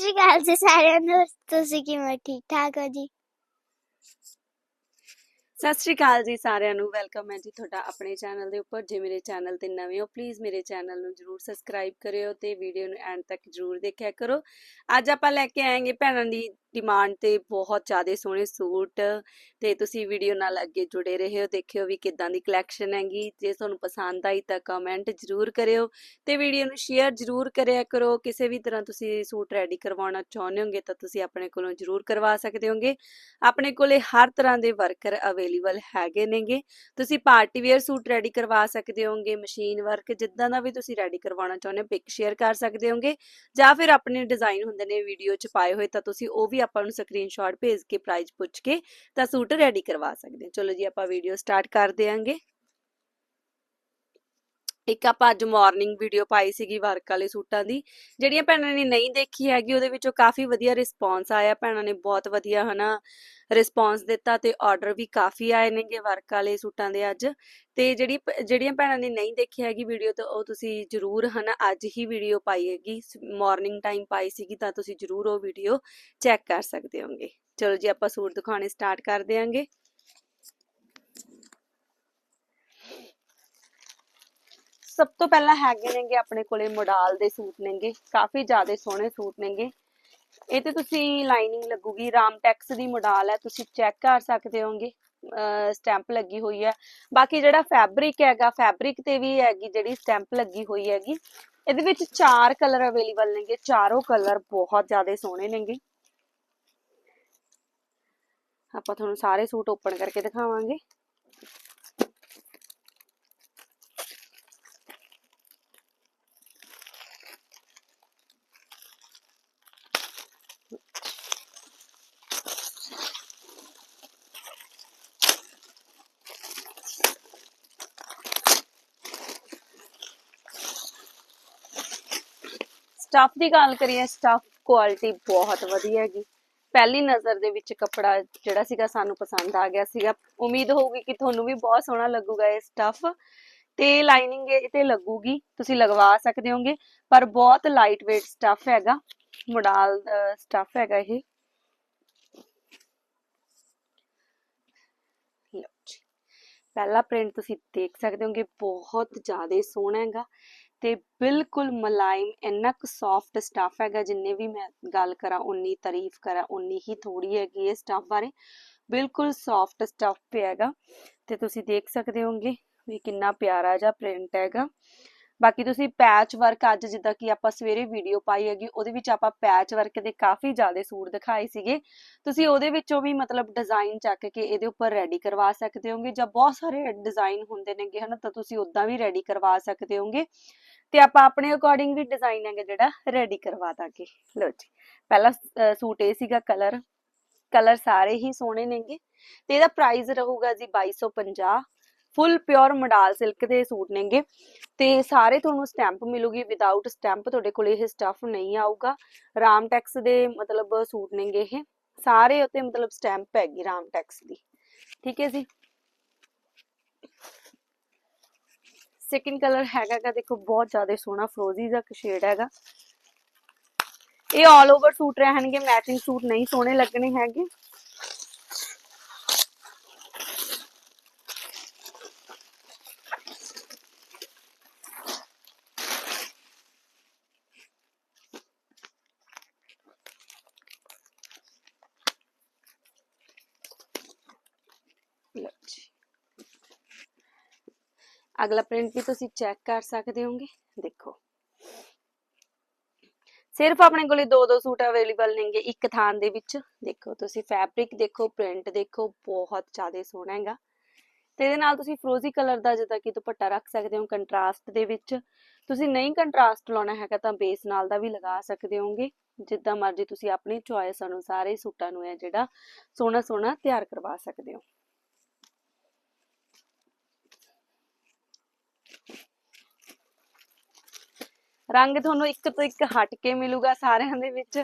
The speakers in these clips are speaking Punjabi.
ਸ਼੍ਰੀ ਅਕਾਲ ਜੀ ਸਾਰਿਆਂ ਨੂੰ ਤੁਸੀਂ ਕਿਵੇਂ ਠੀਕ ਠਾਕ ਹੋ ਜੀ ਸਤਿ ਸ਼੍ਰੀ ਅਕਾਲ ਜੀ ਸਾਰਿਆਂ ਨੂੰ, ਵੈਲਕਮ ਹੈ ਜੀ ਤੁਹਾਡਾ ਆਪਣੇ ਚੈਨਲ ਦੇ ਉੱਪਰ, ਜੇ ਮੇਰੇ ਚੈਨਲ ਤੇ ਨਵੇਂ ਹੋ ਪਲੀਜ਼ ਮੇਰੇ ਚੈਨਲ ਨੂੰ ਜਰੂਰ ਸਬਸਕ੍ਰਾਈਬ ਕਰਿਓ ਤੇ ਵੀਡੀਓ ਨੂੰ ਐਂਡ ਤੱਕ ਜਰੂਰ ਦੇਖਿਆ ਕਰੋ। ਅੱਜ ਆਪਾਂ ਲੈ ਕੇ ਆਏਗੇ ਭੈਣਾਂ ਦੀ ਡਿਮਾਂਡ ਤੇ ਬਹੁਤ ਜ਼ਿਆਦਾ ਸੋਹਣੇ ਸੂਟ ਤੇ ਤੁਸੀਂ ਵੀਡੀਓ ਨਾਲ ਅੱਗੇ ਜੁੜੇ ਰਹੋ, ਦੇਖਿਓ ਵੀ ਕਿੱਦਾਂ ਦੀ ਕਲੈਕਸ਼ਨ ਹੈਗੀ, ਜੇ ਤੁਹਾਨੂੰ ਪਸੰਦ ਆਈ ਤਾਂ ਕਮੈਂਟ ਜਰੂਰ ਕਰਿਓ ਤੇ ਵੀਡੀਓ ਨੂੰ ਸ਼ੇਅਰ ਜਰੂਰ ਕਰਿਆ ਕਰੋ। ਕਿਸੇ ਵੀ ਤਰ੍ਹਾਂ ਤੁਸੀਂ ਸੂਟ ਰੈਡੀ ਕਰਵਾਉਣਾ ਚਾਹੁੰਦੇ ਹੋਗੇ ਤਾਂ ਤੁਸੀਂ ਆਪਣੇ ਕੋਲੋਂ ਜਰੂਰ ਕਰਵਾ ਸਕਦੇ ਹੋਗੇ। ਆਪਣੇ ਕੋਲੇ ਹਰ ਤਰ੍ਹਾਂ ਦੇ ਵਰਕਰ ਅਵੇਲੇਬਲ ਹੈਗੇ ਨੇਗੇ। ਤੁਸੀਂ ਪਾਰਟੀ ਵੇਅਰ ਸੂਟ ਰੈਡੀ ਕਰਵਾ ਸਕਦੇ ਹੋਗੇ ਮਸ਼ੀਨ ਵਰਕ ਜਿੱਦਾਂ ਦਾ ਵੀ ਤੁਸੀਂ ਰੈਡੀ ਕਰਵਾਉਣਾ ਚਾਹੁੰਦੇ ਹੋ ਪਿਕ ਸ਼ੇਅਰ ਕਰ ਸਕਦੇ ਹੋਗੇ ਜਾਂ ਫਿਰ ਆਪਣੇ ਡਿਜ਼ਾਈਨ ਹੁੰਦੇ ਨੇ ਵੀਡੀਓ 'ਚ ਪਾਏ ਹੋਏ, ਤਾਂ ਤੁਸੀਂ ਉਹ ਵੀ ਆਪਾਂ ਨੂੰ ਸਕਰੀਨਸ਼ਾਟ ਭੇਜ ਕੇ ਪ੍ਰਾਈਸ ਪੁੱਛ ਕੇ ਤਾਂ ਸੂਟ ਰੈਡੀ ਕਰਵਾ ਸਕਦੇ ਹੋ। ਚਲੋ ਜੀ, ਆਪਾਂ ਵੀਡੀਓ ਸਟਾਰਟ ਕਰ ਦਿਆਂਗੇ। ਇੱਕ ਆਪਾਂ ਅੱਜ ਮਾਰਨਿੰਗ ਵੀਡੀਓ ਪਾਈ ਸੀਗੀ ਵਰਕ ਵਾਲੇ ਸੂਟਾਂ ਦੀ, ਜਿਹੜੀਆਂ ਭੈਣਾਂ ਨੇ ਨਹੀਂ ਦੇਖੀ ਹੈਗੀ, ਉਹਦੇ ਵਿੱਚੋਂ ਕਾਫੀ ਵਧੀਆ ਰਿਸਪੌਂਸ ਆਇਆ, ਭੈਣਾਂ ਨੇ ਬਹੁਤ ਵਧੀਆ ਹਨਾ ਰਿਸਪੌਂਸ ਦਿੱਤਾ ਤੇ ਆਰਡਰ ਵੀ ਕਾਫੀ ਆਏ ਨੇਗੇ ਵਰਕ ਵਾਲੇ ਸੂਟਾਂ ਦੇ ਅੱਜ, ਤੇ ਜਿਹੜੀ ਭ- ਜਿਹੜੀਆਂ ਭੈਣਾਂ ਨੇ ਨਹੀਂ ਦੇਖੀ ਹੈਗੀ ਵੀਡੀਓ ਤਾਂ ਉਹ ਤੁਸੀਂ ਜਰੂਰ ਹਨਾ ਅੱਜ ਹੀ ਵੀਡੀਓ ਪਾਈ ਹੈਗੀ ਮਾਰਨਿੰਗ ਟਾਈਮ ਪਾਈ ਸੀਗੀ ਤਾਂ ਤੁਸੀਂ ਜਰੂਰ ਉਹ ਵੀਡੀਓ ਚੈੱਕ ਕਰ ਸਕਦੇ ਹੋਗੇ ਚਲੋ ਜੀ, ਆਪਾਂ ਸੂਟ ਦਿਖਾਉਣੇ ਸਟਾਰਟ ਕਰ ਦਿਆਂਗੇ। ਸਭ ਤੋਂ ਪਹਿਲਾਂ ਹੈਗੇ ਨੇਗੇ ਆਪਣੇ ਕੋਲੇ ਮੋਡਾਲ ਦੇ ਸੂਟ ਨੇਗੇ, ਕਾਫੀ ਜ਼ਿਆਦਾ ਸੋਹਣੇ ਸੂਟ ਨੇਗੇ। ਇਹ ਤੇ ਤੁਸੀਂ ਲਾਈਨਿੰਗ ਲੱਗੂਗੀ, ਰਾਮਟੈਕਸ ਦੀ ਮੋਡਾਲ ਹੈ, ਤੁਸੀਂ ਚੈੱਕ ਕਰ ਸਕਦੇ ਹੋਗੇ ਸਟੈਂਪ ਲੱਗੀ ਹੋਈ ਹੈ। ਬਾਕੀ ਜਿਹੜਾ ਫੈਬਰਿਕ ਹੈਗਾ, ਫੈਬਰਿਕ ਤੇ ਵੀ ਹੈਗੀ ਜਿਹੜੀ ਸਟੈਂਪ ਲੱਗੀ ਹੋਈ ਹੈਗੀ, ਇਹਦੇ ਵਿੱਚ ਚਾਰ ਕਲਰ ਅਵੇਲੇਬਲ ਨੇਗੇ, ਚਾਰੋਂ ਕਲਰ ਬਹੁਤ ਜ਼ਿਆਦਾ ਸੋਹਣੇ ਨੇਗੇ। ਆਪਾਂ ਤੁਹਾਨੂੰ ਸਾਰੇ ਸੂਟ ਓਪਨ ਕਰਕੇ ਦਿਖਾਵਾਂਗੇ। ਸਟਫ ਦੀ ਗੱਲ ਕਰੀਏ ਸਟਫ ਕੁਆਲਿਟੀ ਬਹੁਤ ਵਧੀਆ ਹੈਗੀ। ਪਹਿਲੀ ਨਜ਼ਰ ਦੇ ਵਿੱਚ ਕੱਪੜਾ ਜਿਹੜਾ ਸੀਗਾ ਸਾਨੂੰ ਪਸੰਦ ਆ ਗਿਆ ਸੀਗਾ। ਉਮੀਦ ਹੋਊਗੀ ਕਿ ਤੁਹਾਨੂੰ ਵੀ ਬਹੁਤ ਸੋਹਣਾ ਲੱਗੂਗਾ ਇਹ ਸਟਫ ਤੇ ਲਾਈਨਿੰਗ ਇਹ ਤੇ ਲੱਗੂਗੀ, ਤੁਸੀਂ ਲਗਵਾ ਸਕਦੇ ਹੋਗੇ, ਪਰ ਬਹੁਤ ਲਾਈਟ weight ਸਟਫ ਹੈਗਾ ਮੋਡਲ ਸਟਫ ਹੈਗਾ ਇਹ। ਪਹਿਲਾ ਪ੍ਰਿੰਟ ਤੁਸੀਂ ਦੇਖ ਸਕਦੇ ਹੋਗੇ, ਬਹੁਤ ਜ਼ਿਆਦਾ ਸੋਹਣਾ ਹੈਗਾ। ਤੇ ਬਿਲਕੁਲ ਮਲਾਇਮ, ਇੰਨਾ ਕੁ ਸੌਫਟ ਸਟਫ ਹੈਗਾ, ਜਿੰਨੇ ਵੀ ਮੈਂ ਗੱਲ ਕਰਾਂ ਉਨੀ ਤਾਰੀਫ ਕਰਾਂ ਉਨੀ ਹੀ ਥੋੜੀ ਹੈਗੀ ਇਹ ਸਟਫ ਬਾਰੇ। ਬਿਲਕੁਲ ਸੌਫਟ ਸਟਫ ਪਿਆ ਹੈਗਾ। ਤੇ ਤੁਸੀਂ ਦੇਖ ਸਕਦੇ ਹੋਗੇ ਵੀ ਕਿੰਨਾ ਪਿਆਰਾ ਜਿਹਾ ਪ੍ਰਿੰਟ ਹੈਗਾ। ਬਾਕੀ ਤੁਸੀਂ ਪੈਚ ਵਰਕ ਅੱਜ ਜਿੱਦਾਂ ਕਿ ਆਪਾਂ ਸਵੇਰੇ ਵੀਡੀਓ ਪਾਈ ਹੈਗੀ, ਉਹਦੇ ਵਿੱਚ ਆਪਾਂ ਪੈਚ ਵਰਕ ਦੇ ਕਾਫੀ ਜ਼ਿਆਦਾ ਸੂਟ ਦਿਖਾਏ ਸੀਗੇ। ਤੁਸੀਂ ਉਹਦੇ ਵਿੱਚੋਂ ਵੀ ਮਤਲਬ ਡਿਜ਼ਾਈਨ ਚੱਕ ਕੇ ਇਹਦੇ ਉੱਪਰ ਰੈਡੀ ਕਰਵਾ ਸਕਦੇ ਹੋਗੇ ਜਾਂ ਬਹੁਤ ਸਾਰੇ ਡਿਜ਼ਾਈਨ ਹੁੰਦੇ ਨੇਗੇ, ਹਨਾ, ਤਾਂ ਤੁਸੀਂ ਉਦਾਂ ਵੀ ਰੈਡੀ ਕਰਵਾ ਸਕਦੇ ਹੋਗੇ। ਤੇ ਆਪਾਂ ਆਪਣੇ ਅਕੋਰਡਿੰਗ ਵੀ ਡਿਜ਼ਾਈਨ ਹੈਗਾ ਜਿਹੜਾ ਰੈਡੀ ਕਰਵਾ ਦਾਂਗੇ। ਲਓ ਜੀ, ਪਹਿਲਾ ਸੂਟ ਇਹ ਸੀਗਾ ਕਲਰ ਕਲਰ ਸਾਰੇ ਹੀ ਸੋਹਣੇ ਨੇਗੇ। ਤੇ ਇਹਦਾ ਪ੍ਰਾਈਸ ਰਹੂਗਾ ਜੀ 2250 ਫੁੱਲ ਪਿਓਰ ਮਡਾਲ ਸਿਲਕ ਦੇ ਸੂਟ ਨੇਗੇ। ਤੇ ਸਾਰੇ ਤੁਹਾਨੂੰ ਸਟੈਂਪ ਮਿਲੂਗੀ ਵਿਦਆਊਟ ਸਟੈਂਪ ਤੁਹਾਡੇ ਕੋਲ ਇਹ ਸਟਫ ਨਹੀਂ ਆਊਗਾ। ਰਾਮਟੈਕਸ ਦੇ ਮਤਲਬ ਸੂਟ ਨੇਗੇ ਇਹ। ਸਾਰੇ ਉੱਤੇ ਮਤਲਬ ਸਟੈਂਪ ਹੈਗੀ ਰਾਮ ਟੈਕਸ ਦੀ। ਠੀਕ ਹੈ ਜੀ? ਸੈਕਿੰਡ ਕਲਰ ਹੈਗਾ ਦੇਖੋ, ਬਹੁਤ ਜ਼ਿਆਦਾ ਸੋਹਣਾ ਫਰੋਜ਼ੀ ਦਾ ਸ਼ੇਡ ਹੈਗਾ। ਇਹ ਆਲ ਓਵਰ ਸੂਟ ਰਹਿਣਗੇ ਮੈਚਿੰਗ ਸੂਟ ਨਹੀਂ ਸੋਹਣੇ ਲੱਗਣੇ ਹੈਗੇ ਲਓ ਜੀ ਅਗਲਾ ਪ੍ਰਿੰਟ ਵੀ ਤੁਸੀਂ ਚੈੱਕ ਕਰ ਸਕਦੇ ਹੋਗੇ ਦੇਖੋ। ਸਿਰਫ ਆਪਣੇ ਕੋਲੇ ਦੋ ਦੋ ਸੂਟ ਅਵੇਲੇਬਲ ਨੇਗੇ ਇੱਕ ਥਾਨ ਦੇ ਵਿੱਚ। ਦੇਖੋ, ਤੁਸੀਂ ਫੈਬਰਿਕ ਦੇਖੋ ਪ੍ਰਿੰਟ ਦੇਖੋ, ਬਹੁਤ ਜ਼ਿਆਦਾ ਸੋਹਣਾ ਹੈਗਾ। ਤੇ ਇਹਦੇ ਨਾਲ ਤੁਸੀਂ ਫਰੋਜ਼ੀ ਕਲਰ ਦਾ ਜਿੱਦਾਂ ਕਿ ਦੁਪੱਟਾ ਰੱਖ ਸਕਦੇ ਹੋ ਕੰਟਰਾਸਟ ਦੇ ਵਿੱਚ। ਤੁਸੀਂ ਨਹੀਂ ਕੰਟਰਾਸਟ ਲਾਉਣਾ ਹੈਗਾ ਤਾਂ ਬੇਸ ਨਾਲ ਦਾ ਵੀ ਲਗਾ ਸਕਦੇ ਹੋਗੇ ਜਿੱਦਾਂ ਮਰਜ਼ੀ ਤੁਸੀਂ ਆਪਣੀ ਚੁਆਇਸ ਅਨੁਸਾਰ ਇਹ ਸੂਟਾਂ ਨੂੰ ਹੈ ਜਿਹੜਾ ਸੋਹਣਾ ਸੋਹਣਾ ਤਿਆਰ ਕਰਵਾ ਸਕਦੇ ਹੋ। ਰੰਗ ਤੁਹਾਨੂੰ ਇੱਕ ਤੋਂ ਇੱਕ ਹਟ ਕੇ ਮਿਲੂਗਾ ਸਾਰਿਆਂ ਦੇ ਵਿੱਚ।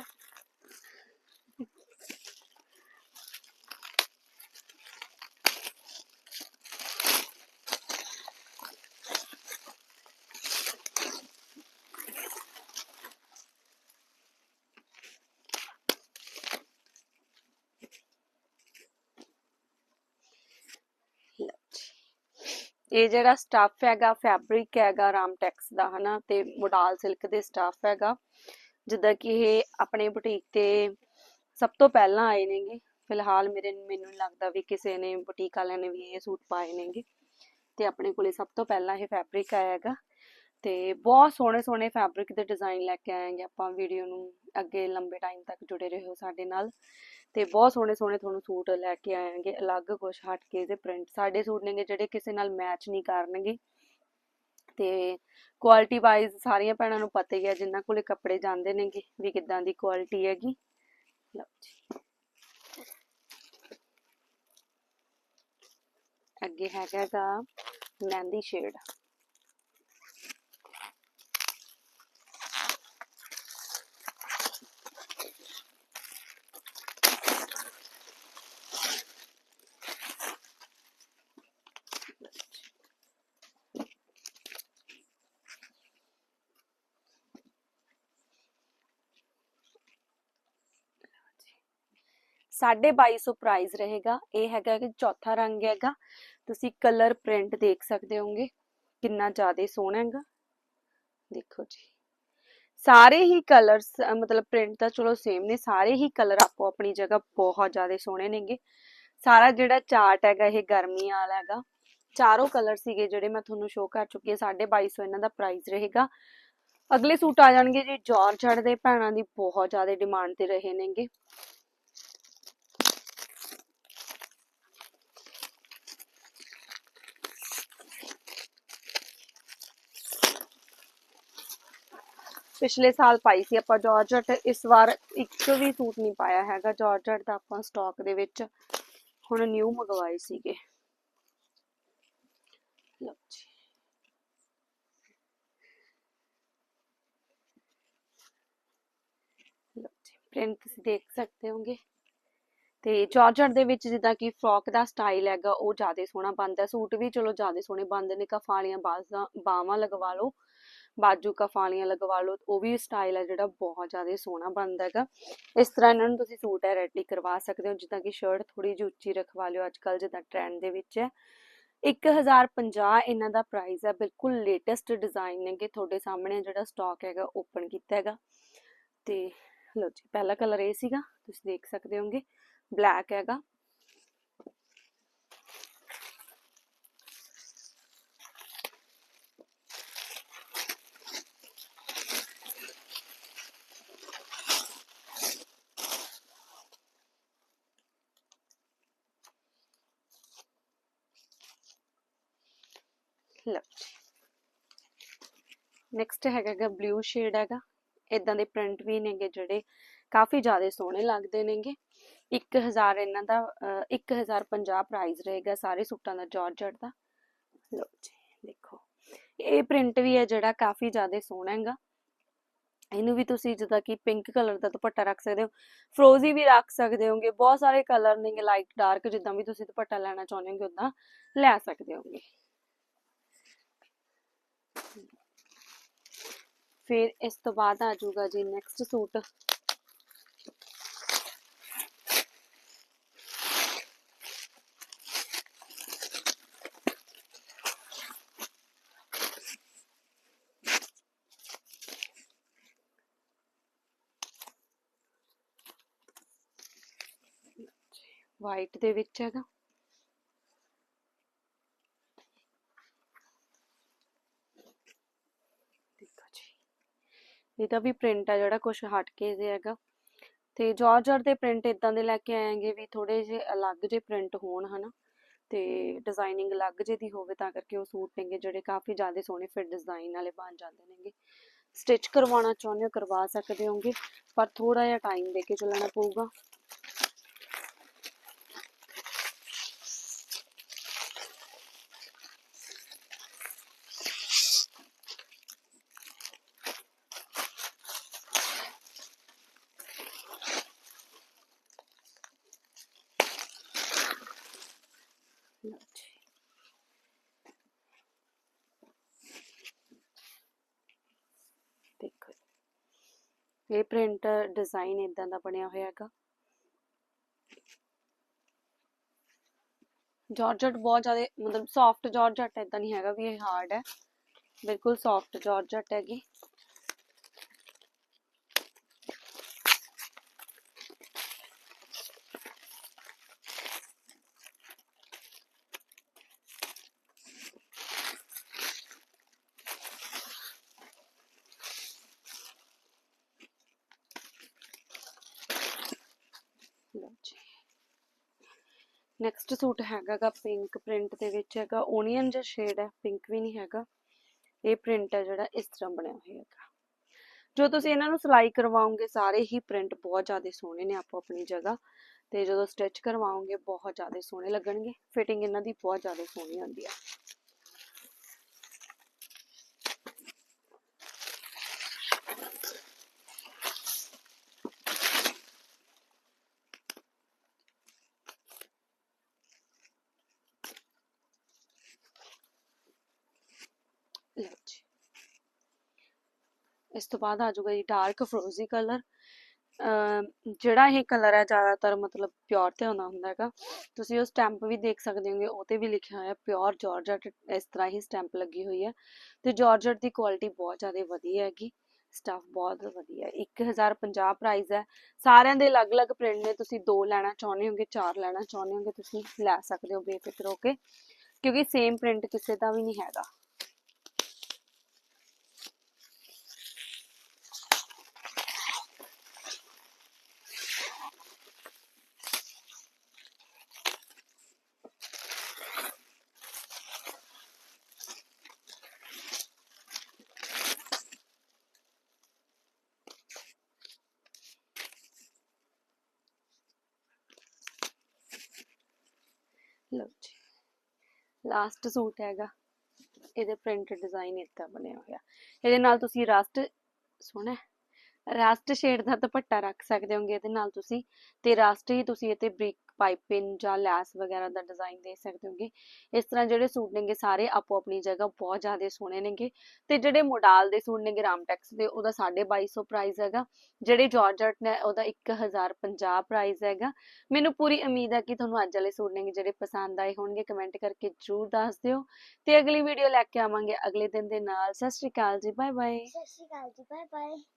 ਇਹ ਜਿਹੜਾ ਸਟੱਫ ਹੈਗਾ ਫੈਬਰਿਕ ਹੈਗਾ ਰਾਮਟੈਕਸ ਦਾ, ਹਨਾ, ਤੇ ਮੋਡਾਲ ਸਿਲਕ ਦੇ ਸਟੱਫ ਹੈਗਾ। ਜਿੱਦਾਂ ਕਿ ਇਹ ਆਪਣੇ ਬੁਟੀਕ ਤੇ ਸਭ ਤੋਂ ਪਹਿਲਾਂ ਆਏ ਨੇਗੇ। ਫਿਲਹਾਲ ਮੇਰੇ, ਮੈਨੂੰ ਨੀ ਲੱਗਦਾ ਵੀ ਕਿਸੇ ਨੇ ਬੁਟੀਕ ਵਾਲਿਆਂ ਨੇ ਵੀ ਇਹ ਸੂਟ ਪਾਏ ਨੇਗੇ। ਤੇ ਆਪਣੇ ਕੋਲੇ ਸਭ ਤੋਂ ਪਹਿਲਾਂ ਇਹ ਫੈਬਰਿਕ ਆਇਆ ਹੈਗਾ। ਤੇ ਬਹੁਤ ਸੋਹਣੇ ਸੋਹਣੇ ਫੈਬਰਿਕ ਦੇ ਡਿਜ਼ਾਈਨ ਲੈ ਕੇ ਆਏਗੇ ਆਪਾਂ ਵੀਡੀਓ ਨੂੰ, ਅੱਗੇ ਲੰਬੇ ਟਾਈਮ ਤੱਕ ਜੁੜੇ ਰਹੋ ਸਾਡੇ ਨਾਲ। ਤੇ ਬਹੁਤ ਸੋਹਣੇ ਸੋਹਣੇ ਤੁਹਾਨੂੰ ਸੂਟ ਲੈ ਕੇ ਆਏਗੇ, ਅਲੱਗ ਕੁਛ ਹਟ ਕੇ ਇਹਦੇ ਪ੍ਰਿੰਟ ਸਾਡੇ ਸੂਟ ਨੇਗੇ ਜਿਹੜੇ ਕਿਸੇ ਨਾਲ ਮੈਚ ਨਹੀਂ ਕਰਨਗੇ। ਤੇ ਕੁਆਲਿਟੀ ਵਾਈਜ਼ ਸਾਰੀਆਂ ਭੈਣਾਂ ਨੂੰ ਪਤਾ ਹੀ ਹੈ ਜਿਨ੍ਹਾਂ ਕੋਲੇ ਕੱਪੜੇ ਜਾਂਦੇ ਨੇਗੇ, ਵੀ ਕਿੱਦਾਂ ਦੀ ਕੁਆਲਿਟੀ ਹੈਗੀ। ਲਓ ਜੀ। ਅੱਗੇ ਹੈਗਾ ਗਾ ਮਹਿੰਦੀ ਸ਼ੇਡ ਸਾਢੇ 2200 ਪ੍ਰਾਈਸ ਰਹੇਗਾ। ਇਹ ਹੈਗਾ ਕਿ ਚੌਥਾ ਰੰਗ ਹੈਗਾ। ਤੁਸੀਂ ਕਲਰ ਪ੍ਰਿੰਟ ਦੇਖ ਸਕਦੇ ਹੋਗੇ ਕਿੰਨਾ ਜ਼ਿਆਦਾ ਸੋਹਣਾ ਹੈਗਾ। ਦੇਖੋ ਜੀ। ਸਾਰੇ ਹੀ ਕਲਰਸ ਮਤਲਬ ਪ੍ਰਿੰਟ ਤਾਂ ਚਲੋ ਸੇਮ ਨੇ। ਸਾਰੇ ਹੀ ਕਲਰ ਆਪੋ ਆਪਣੀ ਜਗ੍ਹਾ ਬਹੁਤ ਜ਼ਿਆਦਾ ਸੋਹਣੇ ਨੇਗੇ। ਸਾਰਾ ਜਿਹੜਾ ਚਾਰਟ ਹੈਗਾ, ਇਹ ਗਰਮੀਆਂ ਵਾਲਾ ਹੈਗਾ। ਚਾਰੋਂ ਕਲਰ ਸੀਗੇ ਜਿਹੜੇ ਮੈਂ ਤੁਹਾਨੂੰ ਸ਼ੋਅ ਕਰ ਚੁੱਕੀ ਹਾਂ। 2250 ਇਹਨਾਂ ਦਾ ਪ੍ਰਾਈਸ ਰਹੇਗਾ। ਅਗਲੇ ਸੂਟ ਆ ਜਾਣਗੇ ਜੀ। ਜਾਰਜਟ ਦੇ ਭੈਣਾਂ ਦੀ ਬਹੁਤ ਜ਼ਿਆਦਾ ਡਿਮਾਂਡ ਤੇ ਰਹੇ ਨੇਗੇ। ਪਿਛਲੇ ਸਾਲ ਪਾਈ ਸੀ ਆਪਾਂ ਜਾਰਜਟ ਇਸ ਵਾਰ ਇੱਕ ਵੀ ਸੂਟ ਨਹੀਂ ਪਾਇਆ ਹੈਗਾ ਜਾਰਜਟ ਦਾ ਆਪਾਂ ਸਟਾਕ ਦੇ ਵਿੱਚ। ਹੁਣ ਨਿਊ ਮੰਗਵਾਏ ਸੀਗੇ। ਲਓ ਜੀ। ਲਓ ਜੀ ਪ੍ਰਿੰਟ ਤੁਸੀਂ ਦੇਖ ਸਕਦੇ ਹੋਗੇ। ਤੇ ਜਾਰਜਟ ਦੇ ਵਿੱਚ ਜਿੱਦਾਂ ਕਿ ਫਰੋਕ ਦਾ ਸਟਾਈਲ ਹੈਗਾ, ਉਹ ਜ਼ਿਆਦਾ ਸੋਹਣਾ ਬਣਦਾ। ਸੂਟ ਵੀ ਚਲੋ ਜ਼ਿਆਦਾ ਸੋਹਣੇ ਬਣਦੇ ਨੇ, ਕਫਾਲੀਆਂ, ਬਾਜ਼ਾਂ, ਬਾਹਾਂ ਲਗਵਾ ਲਓ। ਬਾਜੂ ਕਫਾਲੀਆਂ ਲਗਵਾ ਲਓ, ਉਹ ਵੀ ਸਟਾਈਲ ਹੈ ਜਿਹੜਾ ਬਹੁਤ ਜ਼ਿਆਦਾ ਸੋਹਣਾ ਬਣਦਾ ਹੈਗਾ। ਇਸ ਤਰ੍ਹਾਂ ਇਹਨਾਂ ਨੂੰ ਤੁਸੀਂ ਸੂਟ ਹੈ ਰੈਡੀ ਕਰਵਾ ਸਕਦੇ ਹੋ, ਜਿੱਦਾਂ ਕਿ ਸ਼ਰਟ ਥੋੜੀ ਜਿਹੀ ਉੱਚੀ ਰਖਵਾ ਲਿਓ ਅੱਜ ਕੱਲ ਜਿੱਦਾਂ ਟ੍ਰੈਂਡ ਦੇ ਵਿੱਚ ਹੈ। 1050 ਇਹਨਾਂ ਦਾ ਪ੍ਰਾਈਸ ਹੈ, ਬਿਲਕੁਲ ਲੇਟੈਸਟ ਡਿਜ਼ਾਈਨ ਨੇਗੇ ਤੁਹਾਡੇ ਸਾਹਮਣੇ ਜਿਹੜਾ ਸਟਾਕ ਹੈਗਾ ਓਪਨ ਕੀਤਾ ਹੈਗਾ। ਤੇ ਲੋ ਜੀ, ਪਹਿਲਾ ਕਲਰ ਇਹ ਸੀਗਾ, ਤੁਸੀਂ ਦੇਖ ਸਕਦੇ ਹੋਗੇ ਬਲੈਕ ਹੈਗਾ ਲਓ ਨੈਕਸਟ ਹੈਗਾ ਬਲੂ ਸ਼ੇਡ ਹੈਗਾ। ਇਦਾਂ ਦੇ ਪ੍ਰਿੰਟ ਵੀ ਨੇਗੇ ਜਿਹੜੇ ਕਾਫੀ ਜ਼ਿਆਦਾ ਸੋਹਣੇ ਲੱਗਦੇ ਨੇਗੇ। 1000 ਇਹਨਾਂ ਦਾ 1050 ਪ੍ਰਾਈਸ ਰਹੇਗਾ ਸਾਰੇ ਸੂਟਾਂ ਦਾ ਜਾਰਜਟ ਦਾ। ਲਓ ਜੀ, ਦੇਖੋ। ਇਹ ਪ੍ਰਿੰਟ ਵੀ ਹੈ ਜਿਹੜਾ ਕਾਫੀ ਜ਼ਿਆਦਾ ਸੋਹਣਾ ਹੈਗਾ। ਇਹਨੂੰ ਵੀ ਤੁਸੀਂ ਜਿੱਦਾਂ ਕਿ ਪਿੰਕ ਕਲਰ ਦਾ ਦੁਪੱਟਾ ਰੱਖ ਸਕਦੇ ਹੋ। ਫਰੋਜ਼ੀ ਵੀ ਰੱਖ ਸਕਦੇ ਹੋਗੇ। ਬਹੁਤ ਸਾਰੇ ਕਲਰ ਨੇਗੇ ਲਾਈਟ ਡਾਰਕ ਜਿੱਦਾਂ ਵੀ ਤੁਸੀਂ ਦੁਪੱਟਾ ਲੈਣਾ ਚਾਹੁੰਦੇ ਹੋਗੇ ਉਦਾਂ ਲੈ ਸਕਦੇ ਹੋਗੇ। ਫਿਰ ਇਸ ਤੋਂ ਬਾਅਦ ਆ ਜਾਊਗਾ ਜੀ ਨੈਕਸਟ ਸੂਟ ਵਾਈਟ ਦੇ ਵਿੱਚ ਹੈਗਾ ਇਹਦਾ ਵੀ ਪ੍ਰਿੰਟ ਆ ਜਿਹੜਾ ਕੁਝ ਹਟ ਕੇ ਜੇ ਹੈਗਾ। ਤੇ ਜਾਰਜਟ ਦੇ ਪ੍ਰਿੰਟ ਇਦਾਂ ਦੇ ਲੈ ਕੇ ਆਏਗੇ ਵੀ ਥੋੜੇ ਜਿਹੇ ਅਲੱਗ ਜਿਹੇ ਪ੍ਰਿੰਟ ਹੋਣ ਹਨਾ। ਤੇ ਡਿਜ਼ਾਈਨਿੰਗ ਅਲੱਗ ਜੇ ਦੀ ਹੋਵੇ ਤਾਂ ਕਰਕੇ ਉਹ ਸੂਟ ਨੇਗੇ ਜਿਹੜੇ ਕਾਫੀ ਜ਼ਿਆਦਾ ਸੋਹਣੇ ਫਿਰ ਡਿਜ਼ਾਈਨ ਵਾਲੇ ਬਣ ਜਾਂਦੇ ਨੇਗੇ। ਸਟਿਚ ਕਰਵਾਉਣਾ ਚਾਹੁੰਦੇ ਹੋ ਕਰਵਾ ਸਕਦੇ ਹੋਗੇ, ਪਰ ਥੋੜਾ ਜਿਹਾ ਟਾਈਮ ਦੇ ਕੇ ਚੱਲਣਾ ਪਊਗਾ ਲਓ ਜੀ ਦੇਖੋ ਇਹ ਪ੍ਰਿੰਟ ਡਿਜ਼ਾਈਨ ਇਦਾਂ ਦਾ ਬਣਿਆ ਹੋਇਆ ਹੈਗਾ। ਜਾਰਜਟ ਬਹੁਤ ਜ਼ਿਆਦਾ, ਮਤਲਬ ਸੌਫਟ ਜਾਰਜਟ ਇਦਾਂ ਨਹੀਂ ਹੈਗਾ ਵੀ ਇਹ ਹਾਰਡ ਹੈ। ਬਿਲਕੁਲ ਸੌਫਟ ਜਾਰਜਟ ਹੈਗੀ ਲਓ ਜੀ ਨੈਕਸਟ ਸੂਟ ਹੈਗਾਗਾ ਪਿੰਕ ਪ੍ਰਿੰਟ ਦੇ ਵਿੱਚ ਹੈਗਾ ਓਨੀਅਨ ਜਿਹਾ ਸ਼ੇਡ ਹੈ ਪਿੰਕ ਵੀ ਨਹੀਂ ਹੈਗਾ। ਇਹ ਪ੍ਰਿੰਟ ਹੈ ਜਿਹੜਾ ਇਸ ਤਰ੍ਹਾਂ ਬਣਿਆ ਹੋਇਆ ਹੈਗਾ। ਜੋ ਤੁਸੀਂ ਇਹਨਾਂ ਨੂੰ ਸਿਲਾਈ ਕਰਵਾਓਗੇ, ਸਾਰੇ ਹੀ ਪ੍ਰਿੰਟ ਬਹੁਤ ਜ਼ਿਆਦਾ ਸੋਹਣੇ ਨੇ ਆਪੋ ਆਪਣੀ ਜਗ੍ਹਾ। ਤੇ ਜਦੋਂ ਸਟਿਚ ਕਰਵਾਓਗੇ, ਬਹੁਤ ਜ਼ਿਆਦਾ ਸੋਹਣੇ ਲੱਗਣਗੇ। ਫਿਟਿੰਗ ਇਹਨਾਂ ਦੀ ਬਹੁਤ ਜ਼ਿਆਦਾ ਸੋਹਣੀ ਆਉਂਦੀ ਆ ਇਸ ਤੋਂ ਬਾਅਦ ਆ ਜਾਊਗਾ ਜੀ ਡਾਰਕ ਫਰੋਜ਼ੀ ਕਲਰ ਜਿਹੜਾ ਇਹ ਕਲਰ ਹੈ ਜ਼ਿਆਦਾਤਰ ਮਤਲਬ ਪਿਓਰ ਤੇ ਆਉਂਦਾ ਹੁੰਦਾ ਹੈਗਾ। ਤੁਸੀਂ ਉਹ ਸਟੈਂਪ ਵੀ ਦੇਖ ਸਕਦੇ ਹੋਗੇ, ਉਹ ਤੇ ਵੀ ਲਿਖਿਆ ਹੋਇਆ ਪਿਓਰ ਜਾਰਜਟ ਇਸ ਤਰ੍ਹਾਂ ਹੀ ਸਟੈਂਪ ਲੱਗੀ ਹੋਈ ਹੈ। ਤੇ ਜਾਰਜਟ ਦੀ ਕੁਆਲਿਟੀ ਬਹੁਤ ਜ਼ਿਆਦਾ ਵਧੀਆ ਹੈਗੀ ਸਟਫ ਬਹੁਤ ਵਧੀਆ। 1050 ਪ੍ਰਾਈਸ ਹੈ। ਸਾਰਿਆਂ ਦੇ ਅਲੱਗ-ਅਲੱਗ ਪ੍ਰਿੰਟ ਨੇ, ਤੁਸੀਂ ਦੋ ਲੈਣਾ ਚਾਹੁੰਦੇ ਹੋਗੇ, ਚਾਰ ਲੈਣਾ ਚਾਹੁੰਦੇ ਹੋਗੇ, ਤੁਸੀਂ ਲੈ ਸਕਦੇ ਹੋ ਬੇਫਿਕਰ ਹੋ ਕੇ। ਕਿਉਂਕਿ ਸੇਮ ਪ੍ਰਿੰਟ ਕਿਸੇ ਦਾ ਵੀ ਨਹੀਂ ਹੈਗਾ। ਲਓ ਜੀ। ਲਾਸਟ ਸੂਟ ਹੈਗਾ। ਇਹਦੇ ਪ੍ਰਿੰਟ ਡਿਜ਼ਾਈਨ ਇੱਦਾਂ ਬਣਿਆ ਹੋਇਆ। ਇਹਦੇ ਨਾਲ ਤੁਸੀਂ ਰਸਟ ਸੋਹਣਾ ਰਾਸਟ ਸ਼ੇਡ ਦਾ ਦੁਪੱਟਾ ਰੱਖ ਸਕਦੇ ਹੋਗੇ ਇਹਦੇ ਨਾਲ ਤੁਸੀਂ, ਤੇ ਰਸਟ ਹੀ ਤੁਸੀਂ ਇਹ ਬ੍ਰਿਕ ਪਾਈਪਿੰਗ ਜਾਂ ਲੈਸ ਵਗੈਰਾ ਦਾ ਡਿਜ਼ਾਈਨ ਦੇ ਸਕਦੇ ਹੋਗੇ। ਇਸ ਤਰ੍ਹਾਂ ਜਿਹੜੇ ਸੂਟ ਨੇਗੇ ਸਾਰੇ ਆਪੋ ਆਪਣੀ ਜਗ੍ਹਾ ਬਹੁਤ ਜ਼ਿਆਦਾ ਸੋਹਣੇ ਨੇਗੇ, ਤੇ ਜਿਹੜੇ ਮੋਡਾਲ ਦੇ ਸੂਟ ਨੇਗੇ ਰਾਮਟੈਕਸ ਦੇ, ਉਹਦਾ 2250 ਪ੍ਰਾਈਸ ਹੈਗਾ। ਜਿਹੜੇ ਜਾਰਜਟ ਨੇ, ਉਹਦਾ 1050 ਪ੍ਰਾਈਸ ਹੈਗਾ। ਮੈਨੂੰ ਪੂਰੀ ਉਮੀਦ ਹੈ ਕਿ ਤੁਹਾਨੂੰ ਅੱਜ ਵਾਲੇ ਸੂਟ ਨੇਗੇ ਜਿਹੜੇ ਪਸੰਦ ਆਏ ਹੋਣਗੇ ਕਮੈਂਟ ਕਰਕੇ ਜਰੂਰ ਦੱਸ ਦਿਓ। ਤੇ ਅਗਲੀ ਵੀਡੀਓ ਲੈ ਕੇ ਆਵਾਂਗੇ। ਅਗਲੇ ਦਿਨ ਦੇ ਨਾਲ, ਸਤਿ ਸ਼੍ਰੀ ਅਕਾਲ ਜੀ ਬਾਏ ਬਾਏ ਸਤਿ ਸ਼੍ਰੀ ਅਕਾਲ ਜੀ ਬਾਏ ਬਾਏ